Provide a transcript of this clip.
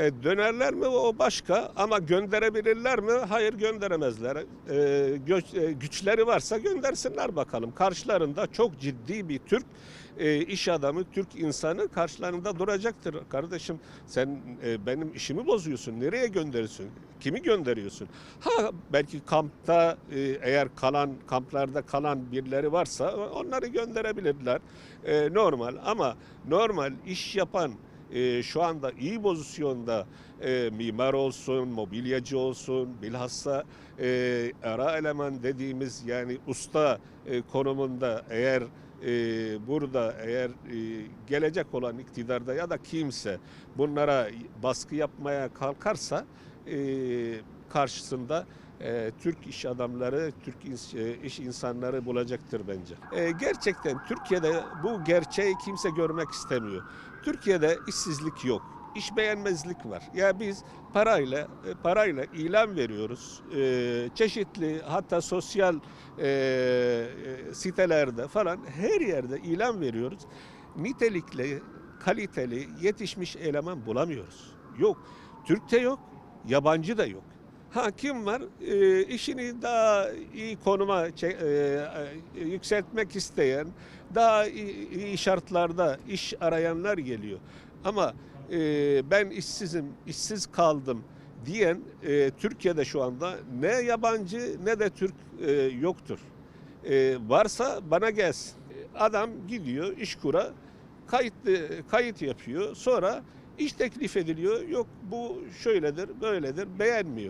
E, dönerler mi o başka ama gönderebilirler mi? Hayır gönderemezler. E, gö- e, güçleri varsa göndersinler bakalım. Karşılarında çok ciddi bir Türk e, iş adamı, Türk insanı karşılarında duracaktır. Kardeşim sen e, benim işimi bozuyorsun. Nereye gönderiyorsun? Kimi gönderiyorsun? Ha belki kampta e, eğer kalan kamplarda kalan birileri varsa onları gönderebilirler. E, normal ama normal iş yapan e, şu anda iyi pozisyonda e, mimar olsun, mobilyacı olsun, bilhassa e, ara eleman dediğimiz yani usta e, konumunda eğer e, burada eğer e, gelecek olan iktidarda ya da kimse bunlara baskı yapmaya kalkarsa e, karşısında e, Türk iş adamları, Türk ins- e, iş insanları bulacaktır bence. E, gerçekten Türkiye'de bu gerçeği kimse görmek istemiyor. Türkiye'de işsizlik yok. İş beğenmezlik var. Ya biz parayla e, parayla ilan veriyoruz. E, çeşitli hatta sosyal sitelerde falan her yerde ilan veriyoruz. Nitelikli, kaliteli, yetişmiş eleman bulamıyoruz. Yok. Türk'te yok, yabancı da yok. Ha kim var? E, işini daha iyi konuma e, e, yükseltmek isteyen, daha iyi, iyi şartlarda iş arayanlar geliyor. Ama e, ben işsizim, işsiz kaldım diyen e, Türkiye'de şu anda ne yabancı ne de Türk e, yoktur. E, varsa bana gelsin. Adam gidiyor işkura kayıt kayıt yapıyor. Sonra iş teklif ediliyor. Yok bu şöyledir, böyledir. Beğenmiyor.